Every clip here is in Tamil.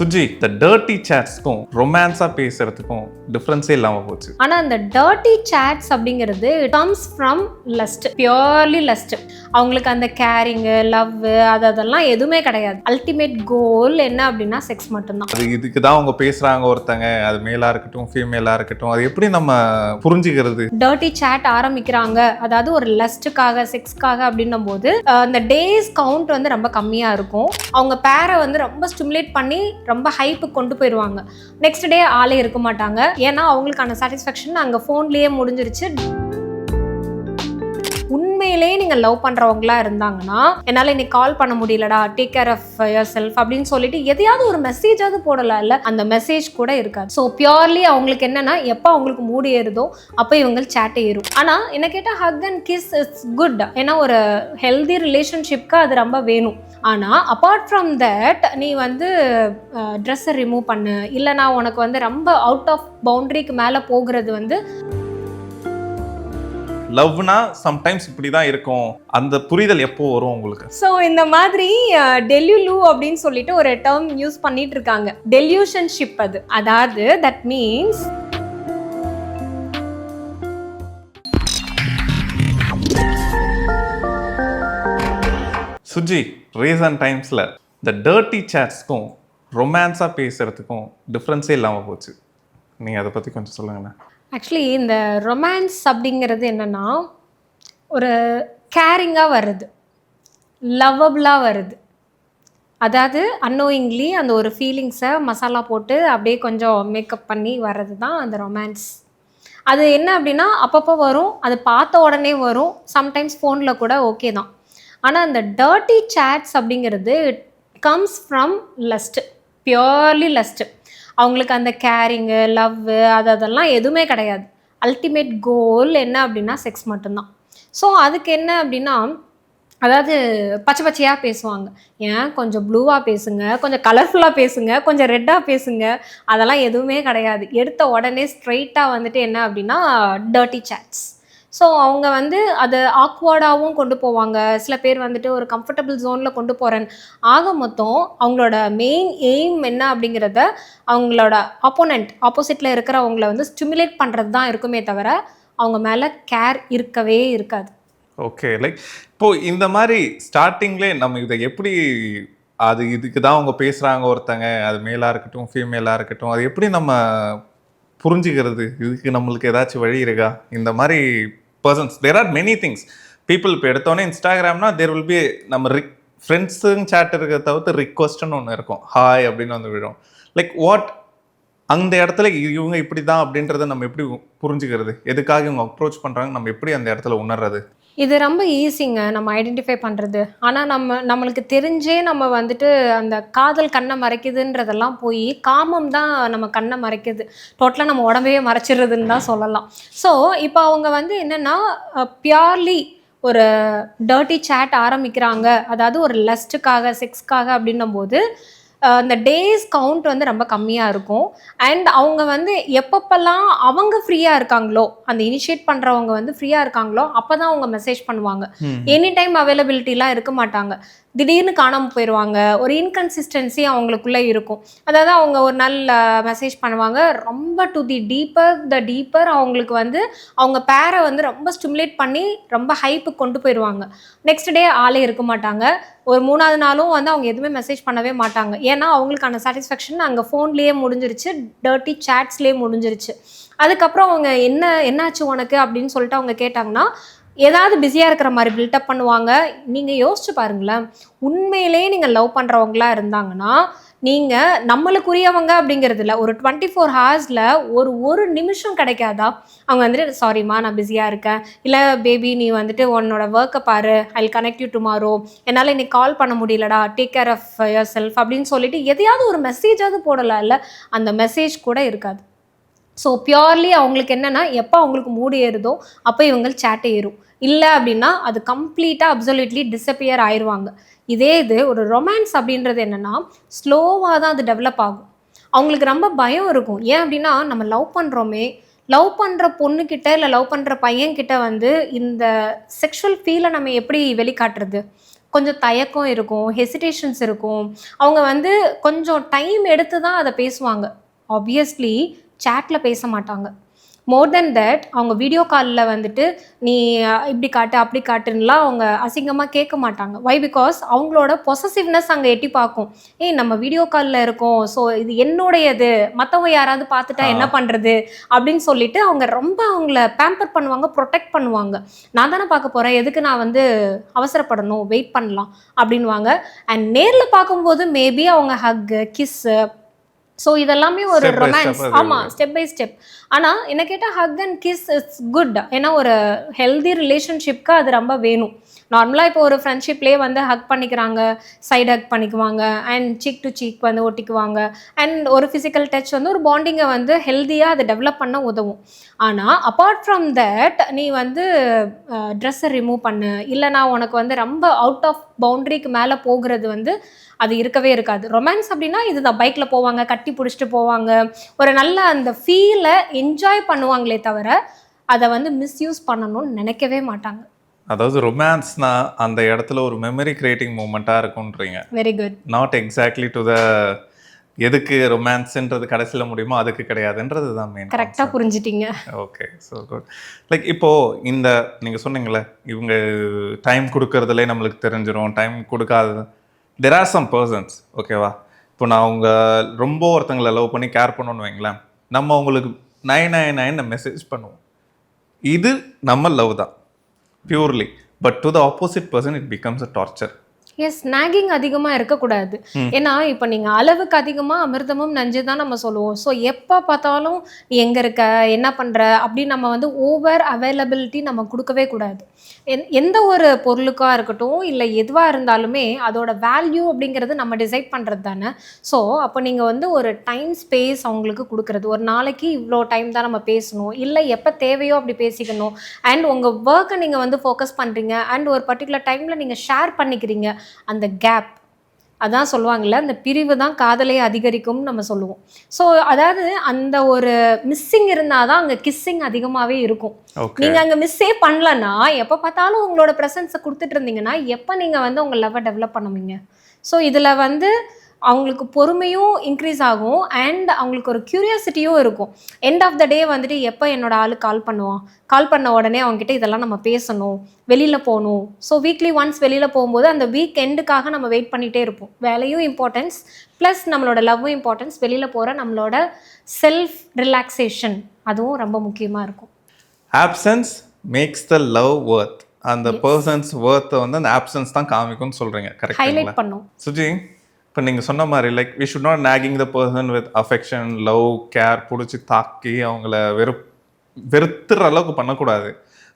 சுஜி இந்த டர்ட்டி சேட்ஸ்க்கும் ரொமான்ஸா பேசுறதுக்கும் டிஃப்ரென்ஸே இல்லாம போச்சு. ஆனா அந்த டர்ட்டி சேட்ஸ் அப்படிங்கிறது comes from lust purely lust அவங்களுக்கு அந்த கேரிங்கு லவ் அது அதெல்லாம் எதுவுமே கிடையாது. அல்டிமேட் கோல் என்ன அப்படின்னா செக்ஸ் மட்டும்தான். அது இதுக்கு தான் அவங்க பேசுறாங்க ஒருத்தங்க. அது மேலா இருக்கட்டும் ஃபீமேலா இருக்கட்டும். அது எப்படி நம்ம புரிஞ்சுக்கிறது? டர்ட்டி சேட் ஆரம்பிக்கிறாங்க. அதாவது ஒரு லஸ்ட்டுக்காக செக்ஸ்க்காக அப்படின்னும் போது அந்த டேஸ் கவுண்ட் வந்து ரொம்ப கம்மியாக இருக்கும். அவங்க பேரை வந்து ரொம்ப ஸ்டிமுலேட் பண்ணி ரொம்ப ஹைப்பு கொண்டு போயிடுவாங்க நெக்ஸ்ட் டே ஆளே இருக்க மாட்டாங்க. ஏன்னா அவங்களுக்கான சாட்டிஸ்ஃபேக்ஷன் அங்கே ஃபோன்லேயே முடிஞ்சிருச்சு. உண்மையிலேயே நீங்கள் லவ் பண்ணுறவங்களா இருந்தாங்கன்னா என்னால் இன்னைக்கு கால் பண்ண முடியலடா take care of yourself அப்படின்னு சொல்லிட்டு எதையாவது ஒரு மெசேஜாவது போடலாம்ல அந்த மெசேஜ் கூட இருக்காது. ஸோ பியூர்லி அவங்களுக்கு என்னன்னா எப்போ அவங்களுக்கு மூடி ஏறுதோ அப்போ இவங்க சேட்டை ஏறும். ஆனால் என்ன கேட்டால் hug and kiss it's good ஏன்னா ஒரு ஹெல்தி ரிலேஷன்ஷிப்க்கு அது ரொம்ப வேணும். ஆனால் அப்பார்ட் ஃப்ரம் தட் நீ வந்து ட்ரெஸ்ஸை ரிமூவ் பண்ணு. இல்லைனா உனக்கு வந்து ரொம்ப அவுட் ஆஃப் பவுண்டரிக்கு மேலே போகிறது வந்து லவ்னா சம்டைம்ஸ் இப்படி தான் இருக்கும். அந்த புரிதல் எப்போ வரும் உங்களுக்கு? ஸோ இந்த மாதிரி டெல்யூலு அப்படின்னு சொல்லிட்டு ஒரு டேர்ம் யூஸ் பண்ணிட்டு இருக்காங்க டெல்யூஷன்ஷிப் அது. அதாவது தட் மீன்ஸ் சுஜி ரீசன்ட் டைம்ஸ்ல இந்த டர்ட்டி சேட்ஸ்க்கும் ரொமான்ஸா பேசுறதுக்கும் டிஃப்ரென்ஸே இல்லாம போச்சு. நீங்க அதை பத்தி கொஞ்சம் சொல்லுங்கண்ணா. ஆக்சுவலி இந்த ரொமான்ஸ் அப்படிங்கிறது என்னென்னா ஒரு கேரிங்காக வருது. லவ்வபிளாக வருது. அதாவது அன்னோயிங்லி அந்த ஒரு ஃபீலிங்ஸை மசாலா போட்டு அப்படியே கொஞ்சம் மேக்கப் பண்ணி வர்றது தான் அந்த ரொமான்ஸ் அது என்ன அப்படின்னா அப்பப்போ வரும். அது பார்த்த உடனே வரும். சம்டைம்ஸ் ஃபோனில் கூட ஓகே தான். ஆனால் அந்த டர்ட்டி சேட்ஸ் அப்படிங்கிறது comes from lust purely lust அவங்களுக்கு அந்த கேரிங்கு லவ்வு அது அதெல்லாம் எதுவுமே கிடையாது. அல்டிமேட் கோல் என்ன அப்படின்னா செக்ஸ் மட்டும்தான். ஸோ அதுக்கு என்ன அப்படின்னா அதாவது பச்சை பச்சையாக பேசுவாங்க. ஏன்? கொஞ்சம் ப்ளூவாக பேசுங்க. கொஞ்சம் கலர்ஃபுல்லாக பேசுங்க. கொஞ்சம் ரெட்டாக பேசுங்க. அதெல்லாம் எதுவுமே கிடையாது. எடுத்த உடனே ஸ்ட்ரைட்டாக வந்துட்டு என்ன அப்படின்னா டர்ட்டி சேட்ஸ் ஸோ அவங்க வந்து அதை ஆக்வர்டாகவும் கொண்டு போவாங்க. சில பேர் வந்துட்டு ஒரு கம்ஃபர்டபுள் ஜோனில் கொண்டு போகிறேன் ஆக மொத்தம் அவங்களோட மெயின் எய்ம் என்ன அப்படிங்கிறத அவங்களோட ஆப்போனண்ட் ஆப்போசிட்டில் இருக்கிறவங்கள வந்து ஸ்டிமுலேட் பண்ணுறது தான் இருக்குமே தவிர அவங்க மேலே கேர் இருக்கவே இருக்காது. ஓகே லைக் இப்போ இந்த மாதிரி ஸ்டார்டிங்லே நம்ம இதை எப்படி அது இதுக்கு தான் அவங்க பேசுகிறாங்க ஒருத்தங்க அது மேலாக இருக்கட்டும் ஃபீமேலாக இருக்கட்டும் அது எப்படி நம்ம புரிஞ்சுக்கிறது? இதுக்கு நம்மளுக்கு ஏதாச்சும் வழி இருக்கா? இந்த மாதிரி persons there are many things people இப்போ எடுத்தோன்னே இன்ஸ்டாகிராம்னா தேர் வில் பி நம்ம ரிக் ஃப்ரெண்ட்ஸுங்க சேட் இருக்கிறத தவிர்த்து ரிக்வஸ்ட்னு ஒன்று இருக்கும். ஹாய் அப்படின்னு வந்து விடும். லைக் வாட் அந்த இடத்துல இவங்க இப்படி தான் அப்படின்றத நம்ம எப்படி புரிஞ்சுக்கிறது? எதுக்காக இவங்க அப்ரோச் பண்ணுறாங்க நம்ம எப்படி அந்த இடத்துல உணர்றது? இது ரொம்ப ஈஸிங்க நம்ம ஐடென்டிஃபை பண்ணுறது ஆனால் நம்ம நம்மளுக்கு தெரிஞ்சே நம்ம வந்துட்டு அந்த காதல் கண்ணை மறைக்குதுன்றதெல்லாம் போய் காமம் தான் நம்ம கண்ணை மறைக்குது. டோட்டலாக நம்ம உடம்பையே மறைச்சிடுறதுன்னு தான் சொல்லலாம். ஸோ இப்போ அவங்க வந்து என்னென்னா பியூர்லி ஒரு டர்ட்டி சேட் ஆரம்பிக்கிறாங்க. அதாவது ஒரு லஸ்ட்டுக்காக செக்ஸ்க்காக அப்படின்னும் போது அந்த டேஸ் கவுண்ட் வந்து ரொம்ப கம்மியாக இருக்கும். அண்ட் அவங்க வந்து எப்பப்பெல்லாம் அவங்க ஃப்ரீயாக இருக்காங்களோ அந்த இனிஷியேட் பண்ணுறவங்க வந்து ஃப்ரீயாக இருக்காங்களோ அப்போ தான் அவங்க மெசேஜ் பண்ணுவாங்க. எனி டைம் அவைலபிலிட்டிலாம் இருக்க மாட்டாங்க. திடீர்னு காணாமல் போயிடுவாங்க ஒரு இன்கன்சிஸ்டன்சி அவங்களுக்குள்ளே இருக்கும். அதாவது அவங்க ஒரு நாள் மெசேஜ் பண்ணுவாங்க. ரொம்ப to the deeper the deeper அவங்களுக்கு வந்து அவங்க பேரை வந்து ரொம்ப ஸ்டிமுலேட் பண்ணி ரொம்ப ஹைப்பு கொண்டு போயிடுவாங்க நெக்ஸ்ட் டே ஆளே இருக்க மாட்டாங்க. ஒரு மூணாவது நாளும் வந்து அவங்க எதுவுமே மெசேஜ் பண்ணவே மாட்டாங்க. ஏன்னா அவங்களுக்கான சாட்டிஸ்ஃபேக்ஷன் அங்கே ஃபோன்லேயே முடிஞ்சிருச்சு டர்ட்டி சேட்ஸ்லேயே முடிஞ்சிருச்சு. அதுக்கப்புறம் அவங்க என்ன என்னாச்சு உனக்கு அப்படின்னு சொல்லிட்டு அவங்க கேட்டாங்கன்னா ஏதாவது பிஸியாக இருக்கிற மாதிரி பில்டப் பண்ணுவாங்க. நீங்கள் யோசிச்சு பாருங்களேன். உண்மையிலேயே நீங்கள் லவ் பண்ணுறவங்களா இருந்தாங்கன்னா நீங்கள் நம்மளுக்குரியவங்க அப்படிங்கிறது இல்லை ஒரு டுவெண்ட்டி ஃபோர் ஹவர்ஸில் ஒரு ஒரு நிமிஷம் கிடைக்காதா? அவங்க வந்துட்டு சாரிம்மா நான் பிஸியாக இருக்கேன். இல்லை பேபி நீ வந்துட்டு உன்னோட ஒர்க்கை பாரு. ஐ கனெக்ட் யூ டுமாரோ என்னால் இன்னைக்கு கால் பண்ண முடியலடா. Take care of yourself அப்படின்னு சொல்லிட்டு எதையாவது ஒரு மெசேஜாவது போடலாம் இல்லை அந்த மெசேஜ் கூட இருக்காது. ஸோ பியூர்லி அவங்களுக்கு என்னென்னா எப்போ அவங்களுக்கு மூடு ஏறுதோ அப்போ இவங்க சேட்டை ஏறும். இல்லை அப்படின்னா அது கம்ப்ளீட்டாக அப்சல்யூட்லி டிஸப்பியர் ஆயிடுவாங்க இதே இது ஒரு ரொமான்ஸ் அப்படின்றது என்னென்னா ஸ்லோவாக தான் அது டெவலப் ஆகும். அவங்களுக்கு ரொம்ப பயம் இருக்கும். ஏன் அப்படின்னா நம்ம லவ் பண்ணுறோமே லவ் பண்ணுற பொண்ணுக்கிட்ட இல்லை லவ் பண்ணுற பையன்கிட்ட வந்து இந்த செக்ஷுவல் ஃபீலை நம்ம எப்படி வெளிக்காட்டுறது? கொஞ்சம் தயக்கம் இருக்கும் ஹெசிடேஷன்ஸ் இருக்கும். அவங்க வந்து கொஞ்சம் டைம் எடுத்து தான் அதை பேசுவாங்க. ஆப்வியஸ்லி சேட்டில் பேச மாட்டாங்க. மோர் தென் தட் அவங்க வீடியோ காலில் வந்துட்டு நீ இப்படி காட்டு அப்படி காட்டுன்னுலாம் அவங்க அசிங்கமாக கேட்க மாட்டாங்க. வை பிகாஸ் அவங்களோட பொசசிவ்னஸ் அங்கே எட்டி பார்க்கும். ஏய் நம்ம வீடியோ காலில் இருக்கோம். ஸோ இது என்னுடையது. மற்றவங்க யாராவது பார்த்துட்டா என்ன பண்ணுறது அப்படின்னு சொல்லிட்டு அவங்க ரொம்ப அவங்கள பேம்பர் பண்ணுவாங்க ப்ரொடெக்ட் பண்ணுவாங்க. நான் தானே பார்க்க போகிறேன் எதுக்கு நான் வந்து அவசரப்படணும்? வெயிட் பண்ணலாம். அப்படின்வாங்க அண்ட் நேரில் பார்க்கும்போது மேபி அவங்க ஹக்கு கிஸ்ஸு ஸோ இதெல்லாமே ஒரு ரொமான்ஸ் ஆமாம் ஸ்டெப் பை ஸ்டெப் ஆனால் என்ன கேட்டால் hug and kiss it's good ஏன்னா ஒரு ஹெல்தி ரிலேஷன்ஷிப்க்கு அது ரொம்ப வேணும். நார்மலாக இப்போ ஒரு ஃப்ரெண்ட்ஷிப்லேயே வந்து ஹக் பண்ணிக்கிறாங்க சைடு ஹக் பண்ணிக்குவாங்க அண்ட் சீக் டு சீக் வந்து ஒட்டிக்குவாங்க அண்ட் ஒரு ஃபிசிக்கல் டச் வந்து ஒரு பாண்டிங்கை வந்து ஹெல்த்தியாக அதை டெவலப் பண்ண உதவும். ஆனால் அப்பார்ட் ஃப்ரம் தட் நீ வந்து ட்ரெஸ்ஸை ரிமூவ் பண்ணு. இல்லை நான் உனக்கு வந்து ரொம்ப அவுட் ஆஃப் பவுண்ட்ரிக்கு மேலே போகிறது வந்து அது இருக்கவே இருக்காது. ரொமான்ஸ் அப்படின்னா இதுதான். பைக்கில் போவாங்க கட்டி பிடிச்சிட்டு போவாங்க. ஒரு நல்ல அந்த ஃபீலை என்ஜாய் பண்ணுவாங்களே தவிர அதை வந்து மிஸ்யூஸ் பண்ணணும்னு நினைக்கவே மாட்டாங்க. அதாவது ரொமான்ஸ்னா அந்த இடத்துல ஒரு மெமரி கிரியேட்டிங் மூமெண்ட்டாக இருக்குன்றீங்க very good not exactly to the எதுக்கு ரொமான்ஸ்ன்றது கடைசியில் முடியுமோ அதுக்கு கிடையாதுன்றது தான் மெயின் கரெக்டாக புரிஞ்சிட்டீங்க. ஓகே ஸோ குட் லைக் இப்போது இந்த நீங்கள் சொன்னீங்களே இவங்க டைம் கொடுக்கறதுலே நம்மளுக்கு தெரிஞ்சிரும் டைம் கொடுக்காதது தெர் ஆர் சம் பர்சன்ஸ் ஓகேவா இப்போ நான் அவங்க ரொம்ப ஒருத்தங்களை லவ் பண்ணி கேர் பண்ணணும்னு வைங்களேன் நம்ம அவங்களுக்கு நைன் நைன் நைன் மெசேஜ் பண்ணுவோம். இது நம்ம லவ் தான் purely but to the opposite person it becomes a torture as nagging அதிகமாக இருக்கக்கூடாது. ஏன்னா இப்போ நீங்கள் அளவுக்கு அதிகமாக அமிர்தமும் நஞ்சு தான் நம்ம சொல்லுவோம். ஸோ எப்போ பார்த்தாலும் நீ எங்கே இருக்க என்ன பண்ணுற அப்படின்னு நம்ம வந்து ஓவர் அவைலபிலிட்டி நம்ம கொடுக்கவே கூடாது. எந் எந்த ஒரு பொருளுக்காக இருக்கட்டும் இல்லை எதுவாக இருந்தாலுமே அதோட வேல்யூ அப்படிங்கிறது நம்ம டிசைட் பண்ணுறது தானே. ஸோ அப்போ நீங்கள் வந்து ஒரு டைம் ஸ்பேஸ் அவங்களுக்கு கொடுக்குறது. ஒரு நாளைக்கு இவ்வளோ டைம் தான் நம்ம பேசணும். இல்லை எப்போ தேவையோ அப்படி பேசிக்கணும். அண்ட் உங்கள் ஒர்க்கை நீங்கள் வந்து ஃபோக்கஸ் பண்ணுறீங்க அண்ட் ஒரு பர்டிகுலர் டைமில் நீங்கள் ஷேர் பண்ணிக்கிறீங்க. அந்த கேப் அதான் சொல்லுவாங்கல்ல அந்த பிரிவு தான் காதலை அதிகரிக்கும்னு நம்ம சொல்லுவோம். ஸோ அதாவது அந்த ஒரு மிஸ்ஸிங் இருந்தால் தான் அங்கே கிஸ்ஸிங் அதிகமாகவே இருக்கும். நீங்கள் அங்கே மிஸ்ஸே பண்ணலன்னா எப்போ பார்த்தாலும் உங்களோட ப்ரெசன்ஸை கொடுத்துட்டு இருந்தீங்கன்னா எப்போ நீங்கள் வந்து உங்கள் லவ்வை டெவலப் பண்ணுவீங்க? ஸோ இதில் வந்து அவங்களுக்கு பொறுமையும் இன்க்ரீஸ் ஆகும் அண்ட் அவங்களுக்கு ஒரு க்யூரியாசிட்டியும் இருக்கும். எண்ட் ஆஃப் த டே வந்துட்டு எப்போ என்னோட ஆளு கால் பண்ணுவான்? கால் பண்ண உடனே அவங்ககிட்ட இதெல்லாம் நம்ம பேசணும். வெளியில் போகணும். ஸோ வீக்லி ஒன்ஸ் வெளியில் போகும்போது அந்த வீக் எண்டுக்காக நம்ம வெயிட் பண்ணிகிட்டே இருப்போம். வேலையும் இம்பார்ட்டன்ஸ் ப்ளஸ் நம்மளோட லவ்வும் இம்பார்ட்டன்ஸ் வெளியில் போகிற நம்மளோட செல்ஃப் ரிலாக்ஸேஷன் அதுவும் ரொம்ப முக்கியமாக இருக்கும். Absence makes the love worth அந்த பர்சன்ஸ் ஒர்த்தை வந்து அந்த ஆப்சன்ஸ் தான் காமிக்கும்னு சொல்கிறீங்க கரெக்டுங்களா ஹைலைட் பண்ணும். சுஜி இப்போ நீங்கள் சொன்ன மாதிரி like we should not nagging the person with affection love care பிடிச்சி தாக்கி அவங்கள வெறு வெறுத்துற அளவுக்கு பண்ணக்கூடாது.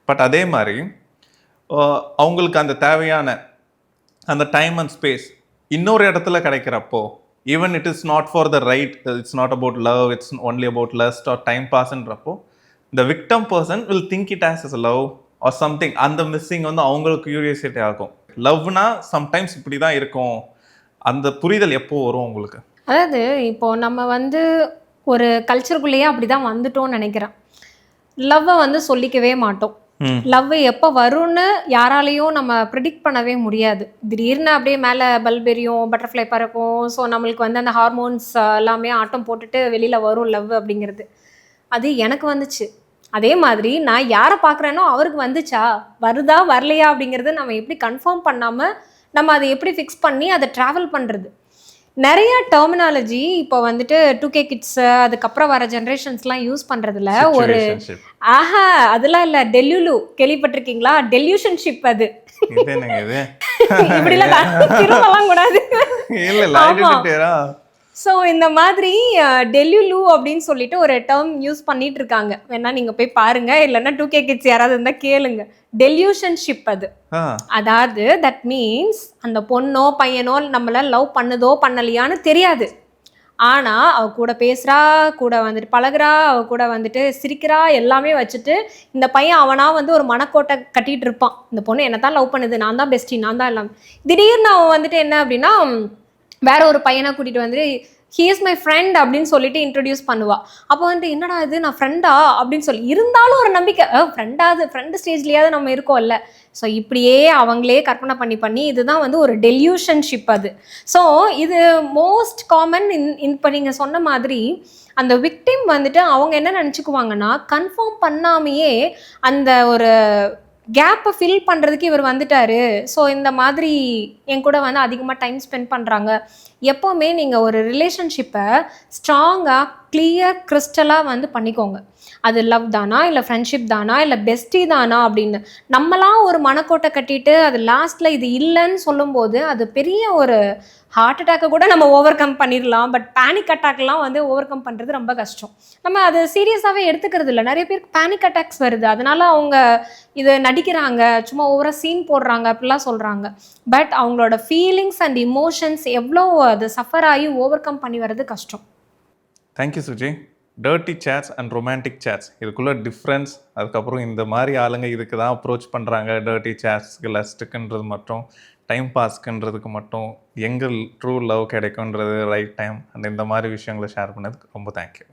பட் அதே மாதிரி அவங்களுக்கு அந்த தேவையான அந்த டைம் அண்ட் ஸ்பேஸ் இன்னொரு இடத்துல கிடைக்கிறப்போ even it is not for the right it's not about love it's only about lust or time பாஸ்ன்றப்போ the victim person will think it as is love or something அந்த மிஸ்ஸிங் வந்து அவங்களுக்கு க்யூரியசிட்டி ஆகும். லவ்னா சம்டைம்ஸ் இப்படி தான் இருக்கும். அந்த புரிதல் எப்போ வரும் உங்களுக்கு? அதாவது இப்போ நம்ம வந்து ஒரு கல்ச்சருக்குள்ளேயே அப்படி தான் வந்துட்டோம்னு நினைக்கிறேன். லவ்வை வந்து சொல்லிக்கவே மாட்டோம். லவ் எப்போ வரும்னு யாராலையும் நம்ம ப்ரிடிக்ட் பண்ணவே முடியாது. திடீர்னு அப்படியே மேலே பல்ப் எரியும் பட்டர்ஃப்ளை பறக்கும். ஸோ நம்மளுக்கு வந்து அந்த ஹார்மோன்ஸ் எல்லாமே ஆட்டம் போட்டுட்டு வெளியில் வரும் லவ் அப்படிங்கிறது. அது எனக்கு வந்துச்சு. அதே மாதிரி நான் யாரை பார்க்குறேனோ அவருக்கு வந்துச்சா? வருதா? வரலையா? அப்படிங்கிறது நம்ம எப்படி கன்ஃபார்ம் பண்ணாமல் நம்ம அதை எப்படி ஃபிக்ஸ் பண்ணி அதை ட்ராவல் பண்ணுறது நிறைய டெர்மினாலஜி இப்போ வந்துட்டு டூ கே கிட்ஸ் அதுக்கப்புறம் வர ஜென்ரேஷன்ஸ்லாம் யூஸ் பண்ணுறதுல ஒரு. ஆஹா அதெல்லாம் இல்லை. டெல்யூலு கேள்விப்பட்டிருக்கீங்களா? டெல்யூஷன்ஷிப் அது. இப்படிலாம் கூடாது. ஸோ இந்த மாதிரி டெல்யூலு அப்படின்னு சொல்லிட்டு ஒரு டேர்ம் யூஸ் பண்ணிட்டு இருக்காங்க வேணா நீங்க போய் பாருங்க. இல்லைன்னா டூ கே கிட்ஸ் யாராவது இருந்தால் கேளுங்க. டெல்யூஷன்ஷிப் அது. அதாவது தட் மீன்ஸ் அந்த பொண்ணோ பையனோ நம்மள லவ் பண்ணுதோ பண்ணலையான்னு தெரியாது. ஆனா அவ கூட பேசுறா கூட வந்துட்டு பழகுறா அவ கூட வந்துட்டு சிரிக்கிறா எல்லாமே வச்சுட்டு இந்த பையன் அவனா வந்து ஒரு மனக்கோட்டை கட்டிட்டு இருப்பான் இந்த பொண்ணு என்ன தான் லவ் பண்ணுது? நான் தான் பெஸ்டி நான் தான் எல்லாம். திடீர்னு அவன் வந்துட்டு என்ன அப்படின்னா வேற ஒரு பையனை கூட்டிட்டு வந்து ஹீ இஸ் மை ஃப்ரெண்ட் அப்படின்னு சொல்லிட்டு இன்ட்ரடியூஸ் பண்ணுவா. அப்போ வந்து என்னடா இது? நான் ஃப்ரெண்டா அப்படின்னு சொல்லி இருந்தாலும் ஒரு நம்பிக்கை ஃப்ரெண்டாவது ஃப்ரெண்டு ஸ்டேஜ்லேயாவது நம்ம இருக்கோம்ல. ஸோ இப்படியே அவங்களே கற்பனை பண்ணி பண்ணி இதுதான் வந்து ஒரு டெல்யூஷன்ஷிப் அது. ஸோ இது மோஸ்ட் காமன் இன் இப்போ நீங்கள் சொன்ன மாதிரி அந்த விக்டிம் வந்துட்டு அவங்க என்ன நினச்சிக்குவாங்கன்னா கன்ஃபார்ம் பண்ணாமையே அந்த ஒரு கேப்பை ஃபில் பண்ணுறதுக்கு இவர் வந்துட்டாரு. ஸோ இந்த மாதிரி என் கூட வந்து அதிகமாக டைம் ஸ்பெண்ட் பண்ணுறாங்க எப்போவுமே நீங்கள் ஒரு ரிலேஷன்ஷிப்பை ஸ்ட்ராங்காக கிளியர் கிறிஸ்டலாக வந்து பண்ணிக்கோங்க. அது லவ் தானா இல்லை ஃப்ரெண்ட்ஷிப் தானா இல்லை பெஸ்டி தானா அப்படின்னு. நம்மளாம் ஒரு மனக்கோட்டை கட்டிட்டு அது லாஸ்ட்டில் இது இல்லைன்னு சொல்லும்போது அது பெரிய ஒரு ஹார்ட் அட்டாக்கை கூட நம்ம ஓவர் கம் பண்ணிடலாம் பட் பேனிக் அட்டாக்லாம் வந்து ஓவர் கம் பண்ணுறது ரொம்ப கஷ்டம். நம்ம அது சீரியஸாகவே எடுத்துக்கிறது இல்லை. நிறைய பேருக்கு பேனிக் அட்டாக்ஸ் வருது. அதனால அவங்க இதை நடிக்கிறாங்க சும்மா ஓவராக சீன் போடுறாங்க அப்படிலாம் சொல்கிறாங்க பட் அவங்களோட ஃபீலிங்ஸ் அண்ட் இமோஷன்ஸ் எவ்வளோ அது சஃபர் ஆகி ஓவர் கம் பண்ணி வர்றது கஷ்டம். Thank you Suji dirty chats and romantic chats இதுக்குள்ள டிஃப்ரென்ஸ் அதுக்கப்புறம் இந்த மாதிரி ஆளுங்க இதுக்கு தான் அப்ரோச் பண்ணுறாங்க டர்ட்டி சேட்ஸ்க்கு லஸ்ட்டுக்குன்றது மட்டும் டைம் பாஸ்க்குன்றதுக்கு மட்டும் எங்கே ட்ரூ லவ் கிடைக்குன்றது ரைட் டைம் அண்ட் இந்த மாதிரி விஷயங்களை ஷேர் பண்ணதுக்கு ரொம்ப தேங்க்யூ